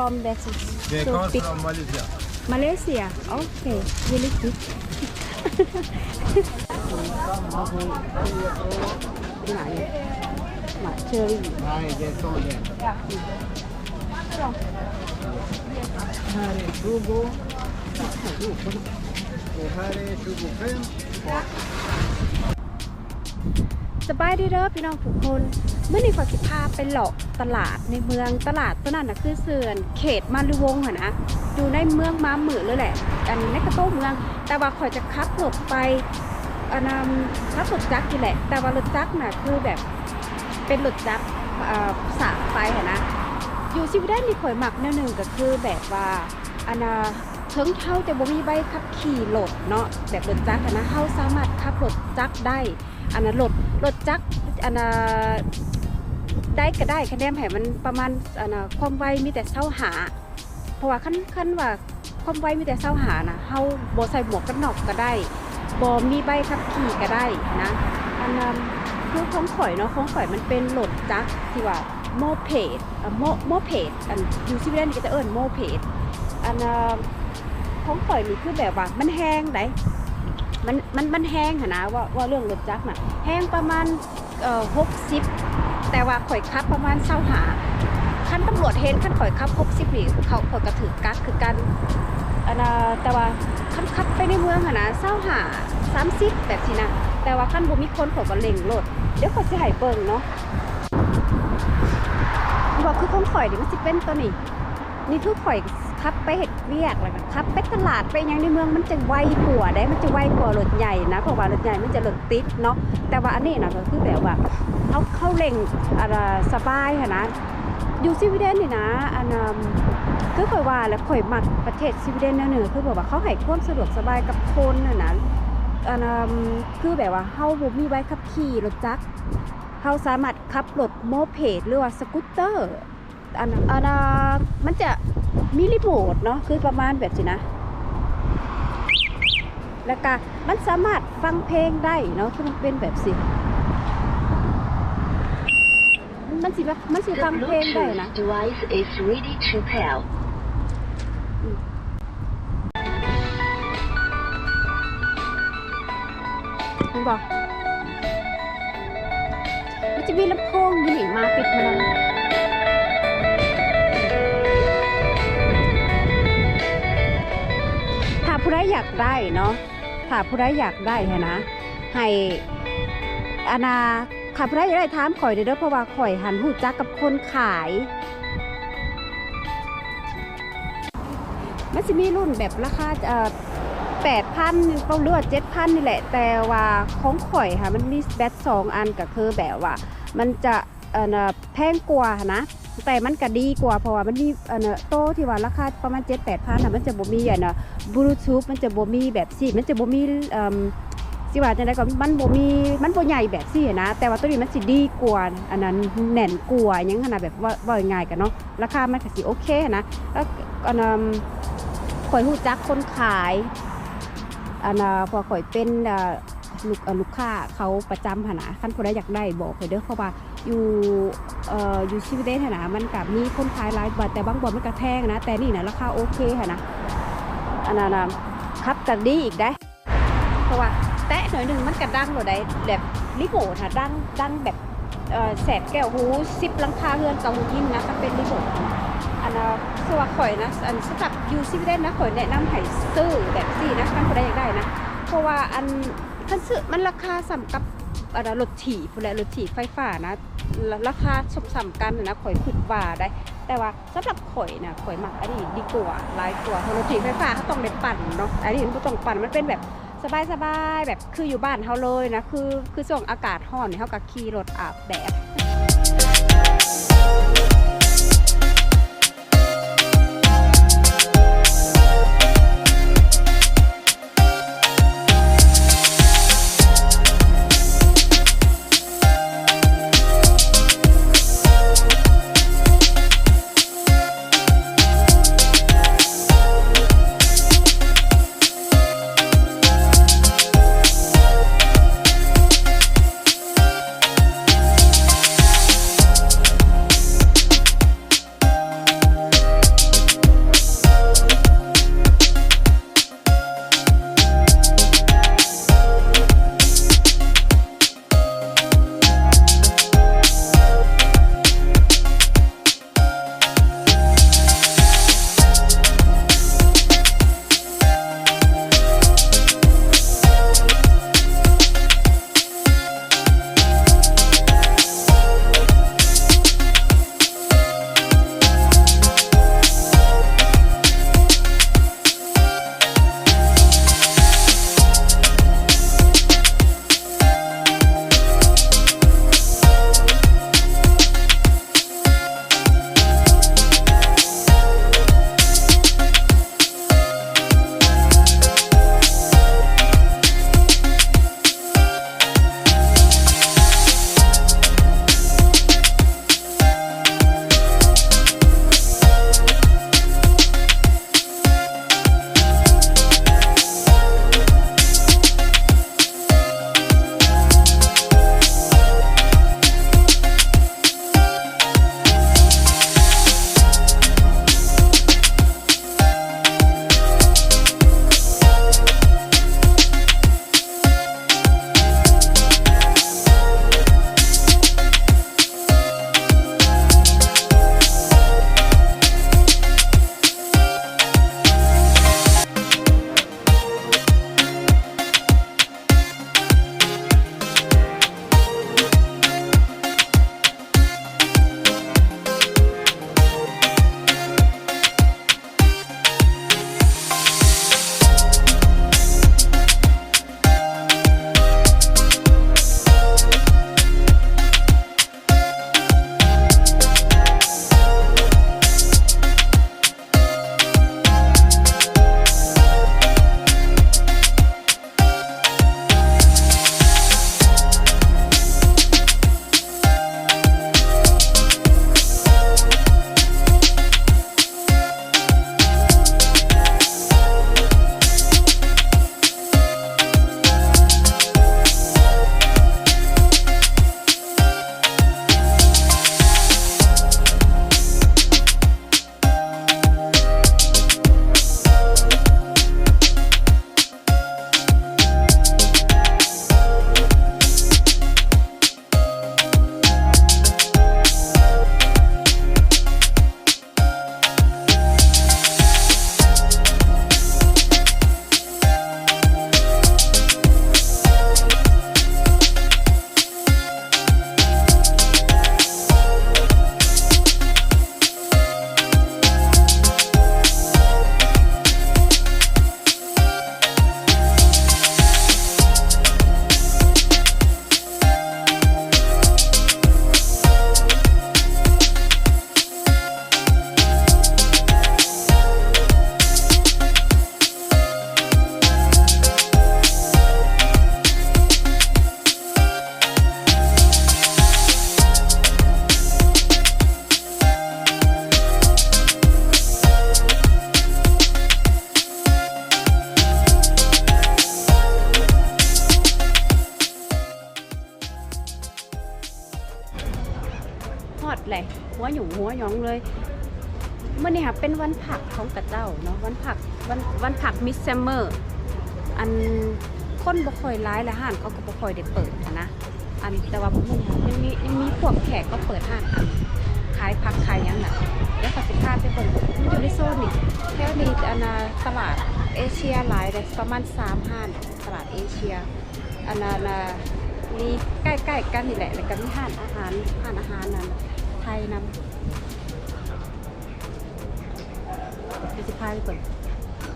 from? That's They so come big. from Malaysia. Malaysia. Okay, really big. Cái này nhỉ? Mà cherry. Hai, they told them. Hari sugo. Hari sugo pen. สบายดีเด้อพี่น้องทุกคน เมื่อนี้ขอสิพาไปเลาะตลาดในเมืองตลาดตัวนั้นนะคือเสื่อนเขตมารุวงศ์อะนะอยู่ในเมืองม้าหมือเลยแหละอันในกระโต้เมือง แต่ว่าขอยจะขับรถไปอันนั้นขับรถจักรนี่แหละ แต่ว่ารถจักรน่ะคือแบบเป็นรถจักรสามไฟอะนะอยู่ชีวิตได้มีข่อยหมักแนวหนึ่งก็คือแบบว่าอันน่ะถึงเฮาจะบ่มีใบขับขี่รถเนาะแบบรถจักรนะเฮาสามารถขับรถจักรได้อันนั้นรถรถจักรอันน่ะ ได้ก็ได้คะแนนให้มันประมาณอันน่ะความไวมีแต่เส้าหา เพราะว่าขั้นขั้นว่าความไวมีแต่เส้าหานะเฮาบ่ใส่หมวกกันน็อกก็ได้บ่มีใบขับขี่ก็ได้นะอันนั้นคือของข่อยเนาะของข่อยมันเป็นรถจักที่ว่าโมเพดอ่โมโมเพดอันอยู่ซิวิเลนก็จะเอิ้นโมเพดอันน่ะของข่อยนี่คือแบบว่ามันแห้งได้มันมันมันแห้งหนนะว่าว่าเรื่องรถจักรน่ะแห้งประมาณเอ่อหกสิบ แต่ว่าข่อยขับประมาณเศร้าหาขั้นตำรวจเห็นขั้นข่อยขับหกสิบนี่เขาข่อยกระถือกักคือกันอันน่ะแต่ว่าขั้นขับไปในเมืองอะนะเศร้าหาสามสิบแบบนี้นะแต่ว่าขั้นบ่มีคนข่อยก็เล่งรถเดี๋ยวข่อยสิให้เบิ่งเนาะบอกคือของข่อยนี่มันสิเป็นตัวนี้นี่คือข่อยขับไปเห็ด เวียกแล้วก็ขับไปตลาดไปยังในเมืองมันจะไวกว่าได้มันจะไวกว่ารถใหญ่นะเพราะว่ารถใหญ่มันจะรถติดเนาะแต่ว่าอันนี้นะก็คือแบบว่าเขาเข้าเร่งอะไรสบายค่ะนะอยู่สวีเดนนี่นะอันนคือข่อยว่าแล้วข่อยมักประเทศสวีเดนนั่นเองคือแบบว่าเขาให้ความสะดวกสบายกับคนน่ะนะอันนคือแบบว่าเฮาบ่มีใบขับขี่รถจักรเฮาสามารถขับรถโมเพดหรือว่าสกูตเตอร์อันอันมันจะ มีรีโมทเนาะคือประมาณแบบสินะ แล้วก็มันสามารถฟังเพลงได้เนาะคือมันเป็นแบบสิ มันสิแบบมันสิ The ฟังเพลงได้นะ Bluetooth device is ready to pair. มันบอกมันจะมีลำโพงอยู่นี่มาปิดมัน อยากได้เนาะถ้าผู้ใดอยากได้ฮะนะ ให้อานาถ้าผู้ใดอยากได้ถามข่อยเด้อเด้อเพราะว่าข่อยหันหูจักกับคนขายมันจะมีรุ่นแบบราคาเอ่อแปดพันก็เลือดเจ็ดพันนี่แหละ แต่ว่าของข่อยค่ะ มันมีแบตสองอันก็คือแบบว่า มันจะเอ่อน่ะแพงกว่านะ แต่มันก็ดีกว่าเพราะว่ามันมีอ่อน่ะโตที่ว่าราคาประมาณเจ็ดแปดพันน่ะมันจะบ่มีอะนะบลูทูธมันจะบ่มีแบบสิมันจะบ่มีอ่อสิว่าจังไดก็มันบ่มีมันบ่ใหญ่แบบสินะ แต่ว่าตัวนี้มันสิดีกว่าอันนั้นแน่นกว่ายังขนาดแบบว่าว่าง่ายกันเนาะราคามันก็สิโอเคนะแล้วอันนั้นข่อยหูจักคนขายอันน่ะพอข่อยเป็นอ่อ ลูกลูกค้าเขาประจำหนนะคันคนใดอยากได้บอกข่อยเด้อเพราะว่าอยู่เอ่ออยู่ชีวิตเดนหนนะมันกับมีคนขายหลายบาทแต่บางบ่อนมันก็แพงนะ แต่นี่นะราคาโอเคหนะอันนั้นครับกันดีอีกได้ เพราะว่าแตะหน่อยหนึ่งมันก็ดังเลยได้แบบรีโมทค่ะดังดังแบบแสบแก้วหูสิบลังคาเฮือนเกาหูยินนะถ้าเป็นรีโมทอันน่ะคือว่าข่อยนะอันสำหรับยูซิเดนนะข่อยแนะนำให้ซื้อแบบสี่นะท่านผู้ใดอยากได้นะ เพราะว่าอัน คันซื้อมันราคาสำกับอันน่ะรถถีบและรถถีไฟฟ้านะราคาสมสมกันนะข่อยขุดว่าได้ แต่ว่าสำหรับข่อยนะข่อยมักอันนี้ดีกว่าหลายกว่าเพราะรถถีไฟฟ้าเขาต้องได้ปั่นเนาะอันนี้มันต้องปั่นมันเป็นแบบสบายๆแบบคืออยู่บ้านเขาเลยนะคือคือช่วงอากาศร้อนเท่าก็ขี่รถอาบแดด เป็นวันผักของกระเจ้าเนาะวันผักวันวันผักมิสเซมเมอร์อันคนบ่ค่อยร้ายและห้านเขาก็บ่ค่อยได้เปิดนะอันแต่ว่าพวกมึงยังมียังมีพวกแขกก็เปิดห้านอันขายผักขายยังน่ะแล้วก็สิพาไปเปิดมันอยู่ในโซนนี่แถวนี้อันตลาดเอเชียหลายเลยประมาณ3ห้านตลาดเอเชียอันนั้นน่ะมีใกล้ๆกันนี่แหละแล้วก็มีห้านอาหารห้านอาหารนั้นไทยนำ เดี๋ยวสิ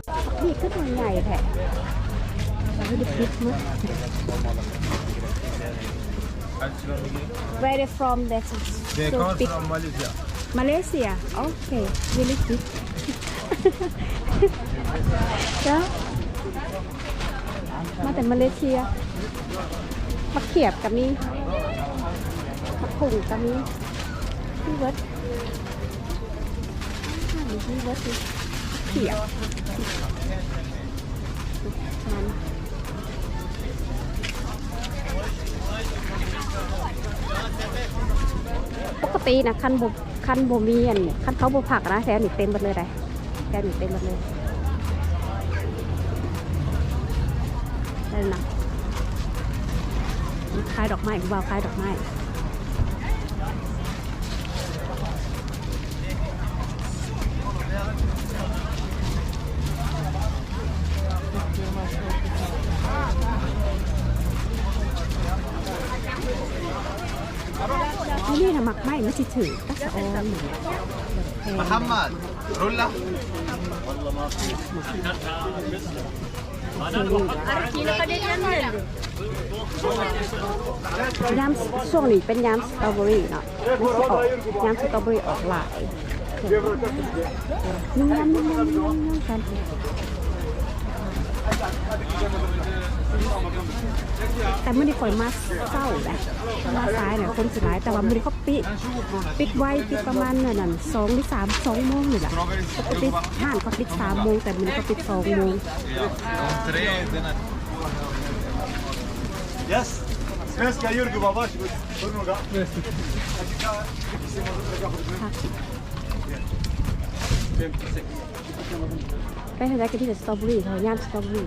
พาไปเปิดนี่คือตัวใหญ่แท้เราไม่ได้คิดมั้ง Where they from? That's They so come big. from Malaysia. Malaysia. Okay, really big. เจ้ามาแต่มาเลเซียมาเขียบกับนี้มาขุ่งกับนี้พี่เวิร์ดอ่านี่พี่เวิร์ด เขียบปกตินะคันบคันบ่มีอันคันเขาบ่ผักนะแถวนี่เต็มหมดเลยได้แถวนี่เต็มหมดเลยได้นะคล้ายดอกไม้กูบ่าวคล้ายดอกไม้ นี่นะหมักไหม้ไม่สิถือตักสะออนหนึ่ง محمد رولة ยามช่วงนี้เป็นยามสตรอเบอรี่เนาะมันสิออกยามสตรอเบอรี่ออกหลายยุ่งยามยุ่งยามยุ่งยามยุ่งกัน แต่เมื่อนี้ฝนมาเศร้าแหละมาซ้ายเนี่ยคนสุดท้ายแต่ว่ามื่อนี้เขาปิดปิดไว้ปิดประมาณนั่นนะสองหรือสามสองโมงนี่แหละปกติห้านเขาปิดสามโมงแต่มื่อนี้เขาปิดสองโมง Yes. Svenska Jurgo var varsågod. Får du några? ไปทางไหนกันที่เดอสตรอเบอรี่เขาย่านสตรอเบอรี่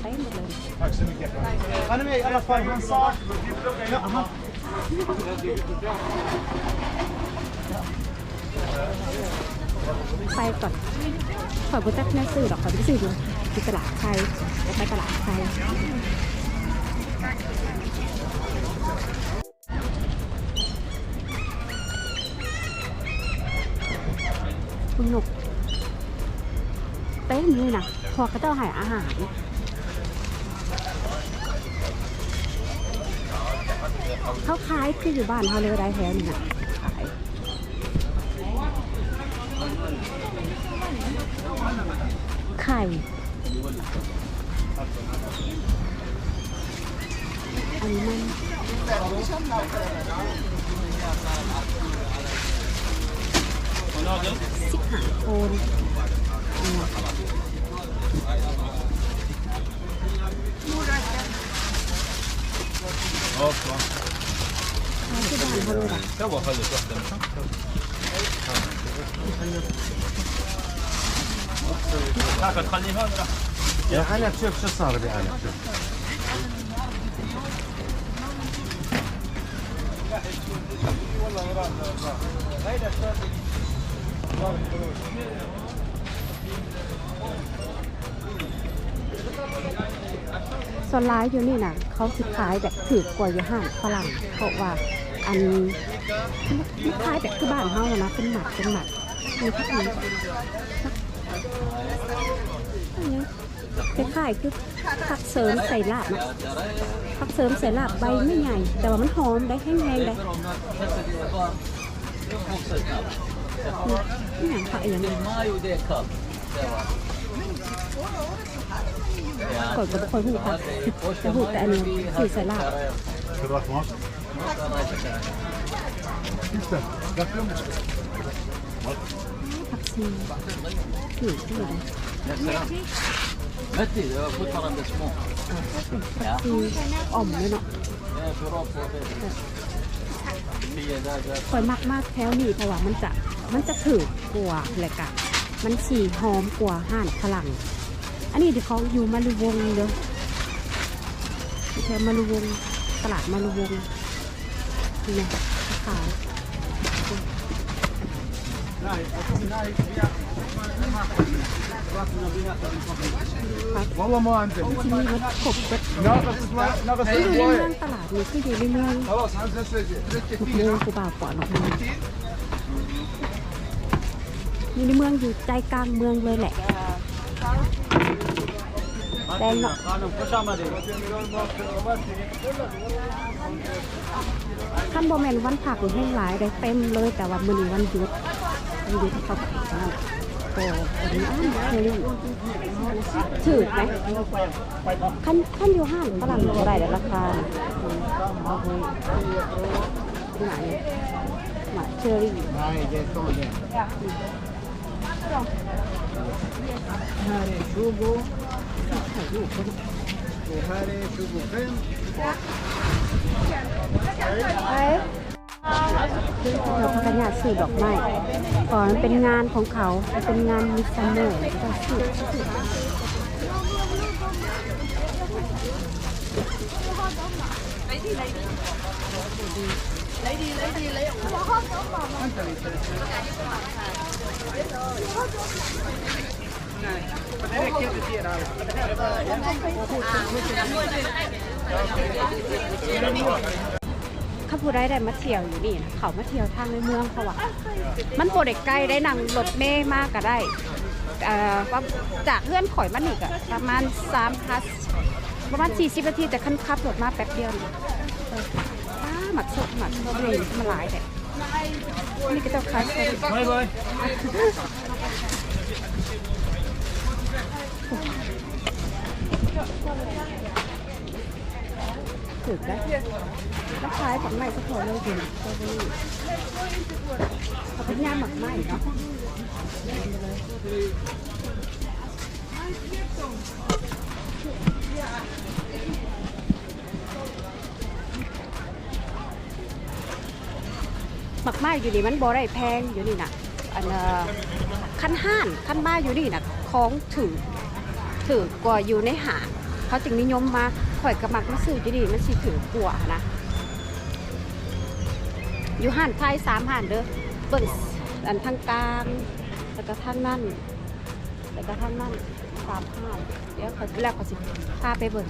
ไปหมดเลย Tack så mycket. Han är med i alla fall från start. Jaha. ไปก่อนขอยบุจักแม่ซื้อดอกขอยไปซื้อดูที่ตลาดไทยไปตลาดไทยคุณหนุก เต้นเลยนะพอกระเจ้าหายอาหารเขาขายคืออยู่บ้านเขาเลยได้แถวนี่นะขายไข่อันนี้มัน เลยล่ะ يا حنف شوف شو صار بحنف شوف ส่วนร้ายอยู่นี่นะเขาสิขายแบบถือกว่าอยู่ห้างฝรั่งเพราะว่า อันไม่ขายแบบคือบ้านเฮาอะนะเป็นหมัดเป็นหมัดมีพักนี้คล้ายๆคือผักเสริมใส่ลาบนะผักเสริมใส่ลาบใบไม่ใหญ่ แต่ว่ามันหอมได้แห้งๆได้นี่อย่างผักอย่างนี้ก่อนกับคนหูผักจะหูแต่อันนี้คือใส่ลาบ Ska du ha kvar? ผักซีถือที่ไหน Metti, det var fortfarande små. ผักซีอ่อมเลยเนาะค่อยมักมากแถวนี้เพราะว่ามันจะมันจะถือกลัว่าเลยกะ มันฉี่หอมกว่าห่านฝรั่งอันนี้เดี๋ยวเขาอยู่มารุวงศ์เด้อแถวมารุวงศ์ตลาดมารุวง ศ์นี่ไงขาย والله ما عندك ที่นี่มันขบเบิด ناقص اسمع- ناقص คืออยู่ในเมือง شوية ตลาดนี่คืออยู่ในเมือง خلاص حمزه سجل เมืองกูบ่าวก่อนออกมาอยู่ในเมืองอยู่ใจกลางเมืองเลยแหละ Ben... Khăn bò mèn văn phạc của hên lái đấy tem lơi cả và mình văn dược Văn dược học Ồ, thử đấy khăn khăn nhiều hàng ta làm cái này là khá lại mà chơi đi ย แต่ว่ามือนี้วันหยุดวันหยุดเขาก็นั่นโอ้อันนี้อ้าวเฮลี่ถือไหมขั้นขั้นอยู่ห้างฝรั่งเท่าไหร่แต่ราคาอืมที่ไหนเนี่ยหมาเชอรี่ هاني شوفوا ถ่ายรูปด้วย وهاني شوفوا فين เอ้ยเราพัฒนาสื่อดอกไม้ก่อนมันเป็นงานของเขามันเป็นงานมิสซัมเมอร์ก็สื่อ ข้าผู้ได้ได้มาเที่ยวอยู่นี่นะเขามาเที่ยวทางในเมืองเขาอะมันโปรเด็กใกล้ได้นั่งรถเมย์มากก็ได้เอ่อว่าจากเพื่อนข่อยมันอีกอะประมาณ3คัสประมาณ40นาทีแต่คันขับรถมาแป๊บเดียวนี่เอออ้าหมักสดหมักสดเลยมันหลายแต่ นี่ก็ต้องขายไปไปไปถึกนะแล้วขายของใหม่สักหน่อยเลยดีก็ดีเอาเป็ย่าหมักใหม่เนาะ หมักไม้อยู่นี่มันบ่ได้แพงอยู่นี่นะอันขั้นห้านขั้นบ้าอยู่นี่นะของถือถือกว่าอยู่ในหาเขาจึงนิยมมาข่อยกระมักมาซื้ออยู่นี่มันสิถือกว่านะอยู่ห้านไทยสามห้านเด้อเบิ่งอันทางกลางแล้วก็ทางนั่นแล้วก็ทางนั่นสามห้านเดี๋ยวเขาแล้วเขาสิพาไปเบิ่ง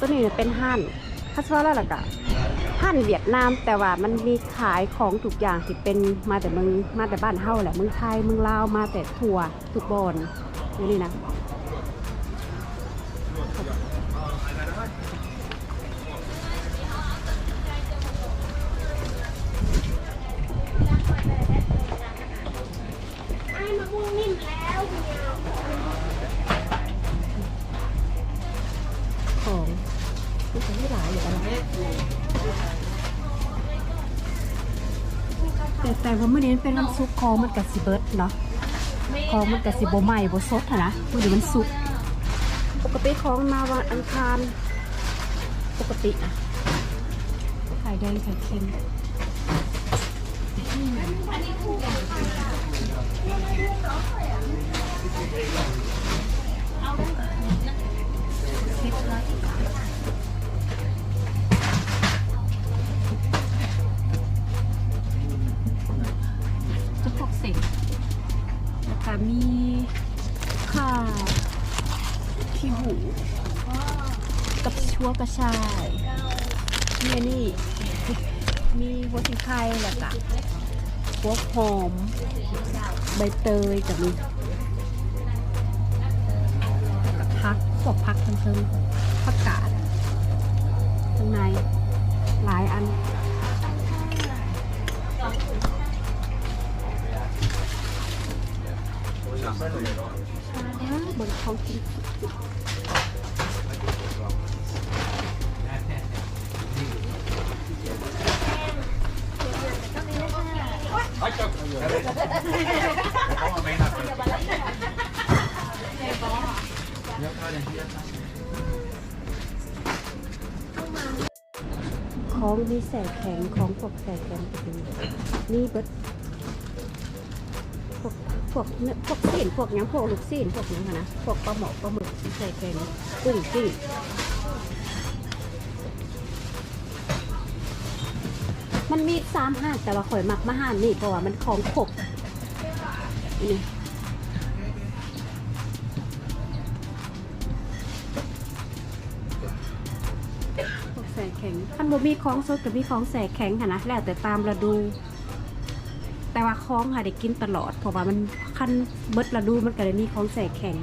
ตัวนี้เนี่ยเป็นห่านคัสว่าแล้วล่ะกะห่านเวียดนามแต่ว่ามันมีขายของทุกอย่างที่เป็นมาแต่เมืองมาแต่บ้านเฮาแหละเมืองไทยเมืองลาวมาแต่ทั่วทุกบอนอยู่นี่นะ มันเป็นน้ำซุปคองมันกับสิเบิร์ดเนาะคองมันกับสิโบใหม่โบสดอะนะเมื่อนี้มันซุปปกติของมาวันอังคารปกติอะไข่แดงไข่เค็มเซ็ตละ พวกเสร็จแล้วก็มีข่าขี้หู กับชัวกระชายมีอันนี้มีหัวสีไข่แล้วก็หัวหอม ใบเตยกับมีแล้วก็พักพวกพักทั้งเทิงผักกาดข้างในหลายอัน ของกินของมีแสแข็งของพวกแสแข็งก็มีนี่เบิด พวกเนื้อพวกซีนพวกยังพวกลูกซีนพวกหยังหั้นะพวกปลาหมอปลาหมึกแสแข็งกุ้งกิ้งมันมีสามห้าแต่ว่าข่อยมักมาห้านนี่เพราะว่ามันของขบนี่พวกแสแข็งคันบ่มีของสดกับมีของแสแข็งค่ะนะแล้วแต่ตามฤดู แต่ว่าคล้องค่ะได้กินตลอด เพราะว่ามันขั้นเบิดระดูมันก็เลยมีคล้องแสกแข็ง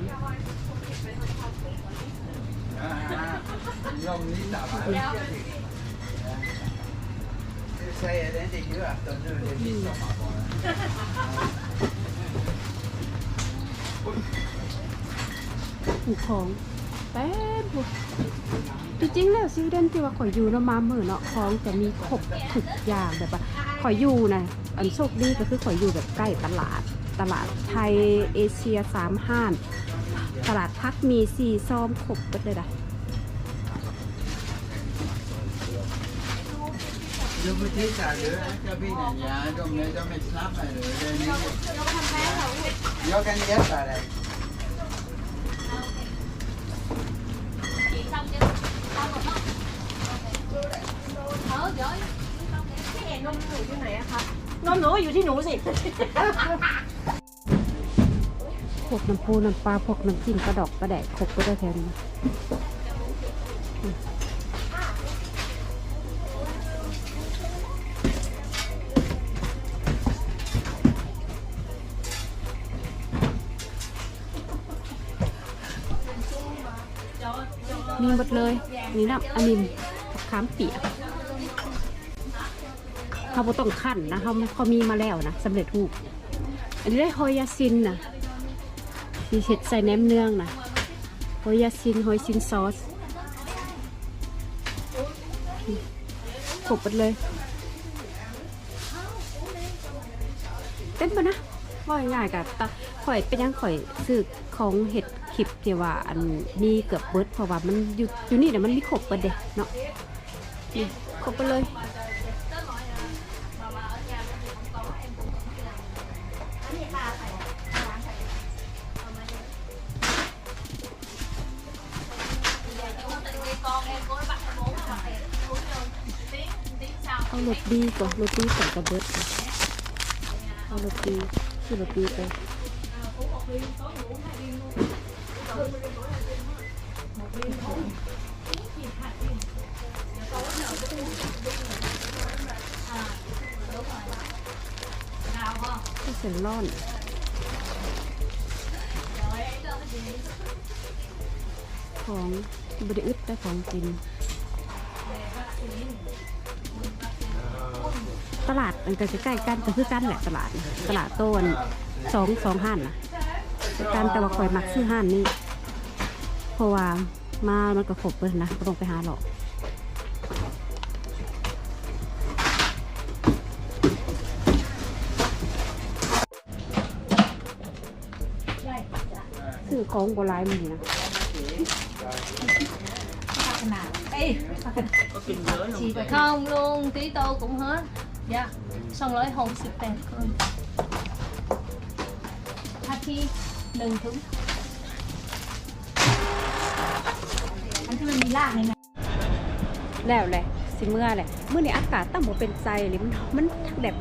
ผูกของแป๊บจริงๆแล้วซีเดนที่ว่าขอยอยู่นาะมาเหมือนเนาะของจะมีครบทุกอย่างแบบว่าขอยอยู่นะ อันโชคดีก็คือขอยอยู่แบบใกล้ตลาด ตลาดไทยเอเชียสามห้านตลาดพักมีสี่ซอมขบก็เลยได้ยกที่สาหรือจะพี่หนังยาดมเลยจะไม่ทราบอะไรเลยนี่ยกกันเยอะอะไยเดี๋ยวเห็นนมอยู่ที่ไหนอะคะ นมหนูอยู่ที่หนูสิ พวกน้ำปูน้ำปลาพวกน้ำจิ้มกระดอกกระแดกครบก็ได้แทนมีหมดเลย นี่น้ำอันนี้ขามเปียก เขาบ่ต้องขั้นนะเขาเขามีมาแล้วนะสำเร็จรูป อันนี้ได้ฮอยาซินนะมีเห็ดใส่แหนมเนืองนะฮอยาซินฮอยซินซอสครบหมดเลย เต็มปะนะว่าง่ายๆกับตาข่อยเป็นยังข่อยซื้อของเห็ดคลิปที่ว่าอันมีเกือบเบิดเพราะว่ามันอยู่อยู่นี่เดี๋ยวมันมีครบเบิดเด็เนาะนี่ครบไปเลย รถดีก่อนรถดีใส่กระเบิดเอารถดีชื่รถดีไปให้เส้นร่อนของบริอึดได้ของกิน ตลาดมันก็จะใกล้กันก็คือกันแหละตลาดน่ะตลาดโต้นสองสองห้านนะการแต่ว่าคอยมักซื้อห้านนี้เพราะว่ามามันก็ครบเลยนะก็ต้องไปหาหรอกซื้อของโบราณมันนี่นะ không luôn tí tô cũng hết dạ xong rồi hồn xịt tẹt con happy đừng thúng แล้วแหละสิเมื่อแหละเมื่อนี้อากาศตั้งบ่เป็นใจเลยมันมันแบบ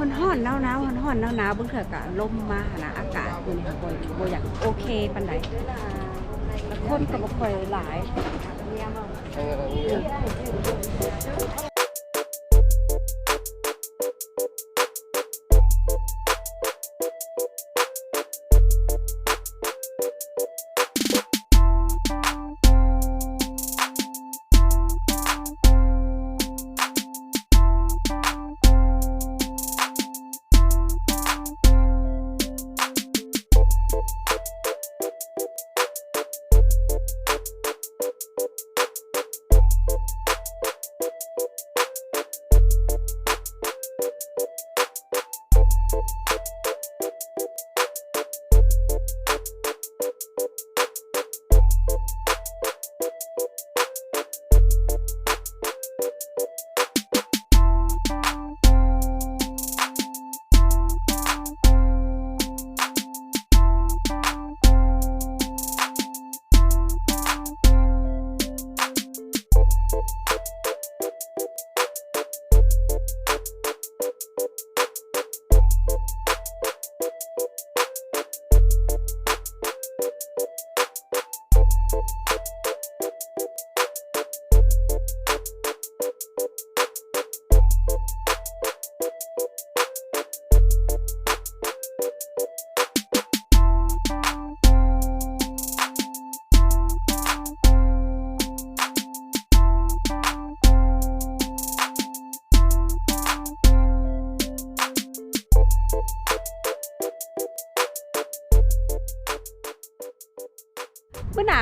มันห้อนหนาวหนาวๆร้อนๆหนาวหนาวๆเบิ่งเถอะกะลมมาหานะอากาศอยู่นี่ค่ะบ่บ่อยากโอเคปานใดแล้วคนก็บ่ค่อยหลาย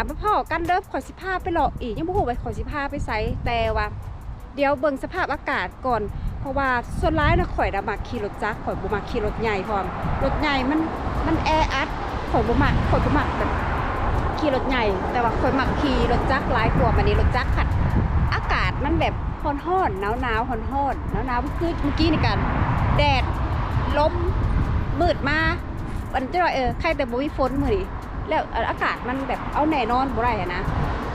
พ่อหนาพ่อกันเด้อขอยสิพาไปหลอกอีกยังบ่ฮู้ว่าขอยสิพาไปไสแต่ว่าเดี๋ยวเบิ่งสภาพอากาศก่อน เพราะว่าส่วนร้ายนะข่อยน่ะมักขี่รถจักรข่อยบ่มักขี่รถใหญ่พร้อมรถใหญ่มันมันแออัดข่อยบ่มักข่อยบ่มักแบบขี่รถใหญ่แต่ว่าข่อยมักขี่รถจักรหลายกว่าบัดนี้รถจักรคันอากาศมันแบบร้อนๆหนาวๆร้อนๆหนาวๆคือเมื่อกี้นี่กันแดดลมมืดมามันจะว่าเออใครแต่บ่มีฝนมื้อนี้ แล้วอากาศมันแบบเอาแน่นอนบ่ได้อะนะ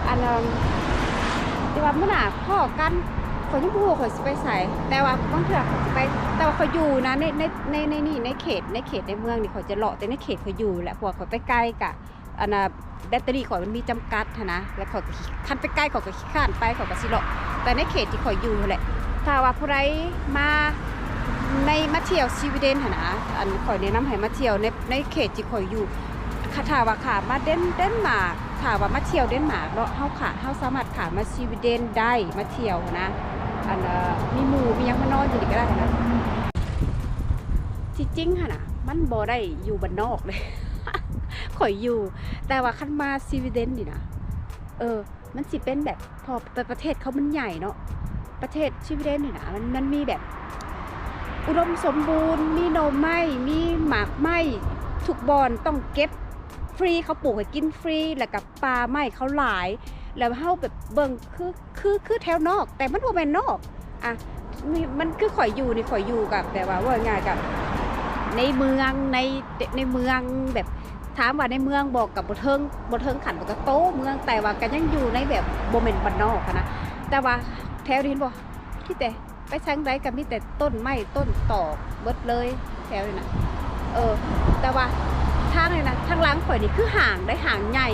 อันที่ว่ามื้อหนาพ่อกันขอยยังบ่ฮู้ว่าข่อยสิไปไสแต่ว่าบางเทื่อข่อยสิไป แต่ว่าข่อยอยู่นะในในในในนี่ในเขตในเขตในเมืองนี่ข่อยจะเลาะแต่ในเขตข่อยอยู่แหละพวกข่อยไปไกลกะอันน่ะแบตเตอรี่ข่อยมันมีจำกัดนะแล้วข่อยก็ขี้คันไปใกล้ข่อยก็ขี้ข้านไปข่อยก็สิเลาะแต่ในเขตที่ข่อยอยู่แหละถ้าว่าผู้ใดมาในมาเที่ยวสวีเดนนะอันข่อยแนะนำให้มาเที่ยวในในเขตที่ข่อยอยู่ ถ้าว่าขามาเดนเดนมาร์กถาว่ามาเที่ยวเดนมาร์กเนาะเฮาขาเฮาสามารถขามาสวีเดนได้มาเที่ยวนะอันเอ่อมีหมูมียังมานอนอยู่นี่ก็ได้นะที่จริงค่ะนะมันบ่ได้อยู่บ้านนอกเลยข่อยอยู่ แต่ว่าคันมาสวีเดนนี่นะเออ มันสิเป็นแบบพอแต่ประเทศเขามันใหญ่เนาะประเทศสวีเดนนี่นะมันมันมีแบบ อุดมสมบูรณ์ มีน่อไม้มีหมากไม้ทุกบอนต้องเก็บ ฟรีเขาปลูกให้กินฟรีแล้วกับปลาไม้เขาหลาย แล้วเฮาแบบเบิ่งคือคือคือแถวนอก แต่มันบ่แม่นนอกอะม,มันคือข่อยอยู่นี่ข่อยอยู่กับแบบว่าว่าง่ายกับในเมืองในในเมืองแบบถามว่าในเมืองบอกกับบ่เทิงบ่เทิงขันบ่กระโตเมืองแต่ว่าก็ยังอยู่ในแบบบ่แม่นบ้านนอกนะแต่ว่าแถวนี้เห็นบ่ที่แต่ไปทางใดก็มีแต่ต้นไม้ต้นตอกเบิดเลยแถวนี้นะเออ แต่ว่า ทางนี่นะทางล้างข่อยนี่คือห่างได้ห่างใหญ่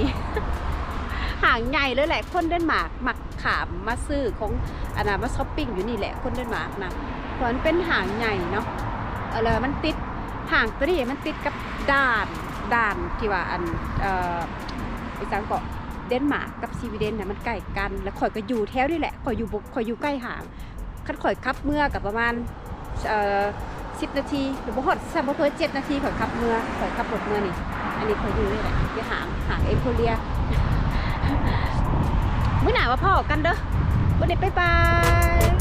ห่างใหญ่เลยแหละคนเดนมาร์กมักขามมาซื้อของอันนั้นมาช้อปปิ้งอยู่นี่แหละคนเดนมาร์กนะเพราะมันเป็นห่างใหญ่เนาะเออแล้วมันติดห่างตัวนี้มันติดกับด่านด่านที่ว่าอันเอ่อไปสังเกาะเดนมาร์กกับสวีเดนน่ะมันใกล้กันแล้วข่อยก็อยู่แถวนี่แหละข่อยอยู่บ่ข่อยอยู่ใกล้ห่างคันข่อยขับเมื่อกับประมาณเอ่อ สิบนาทีหรือบ่หอดสัมเพิ่เจ็ดนาทีข่อยขับเมื่อข่อยขับรถเมื่อนี่ อันนี้ข่อยอยู่นี่แหละอยู่ห่างหางเอโคเรียมื่อหนาว่าพ่อกันเด้อวันนี้บ๊ายบาย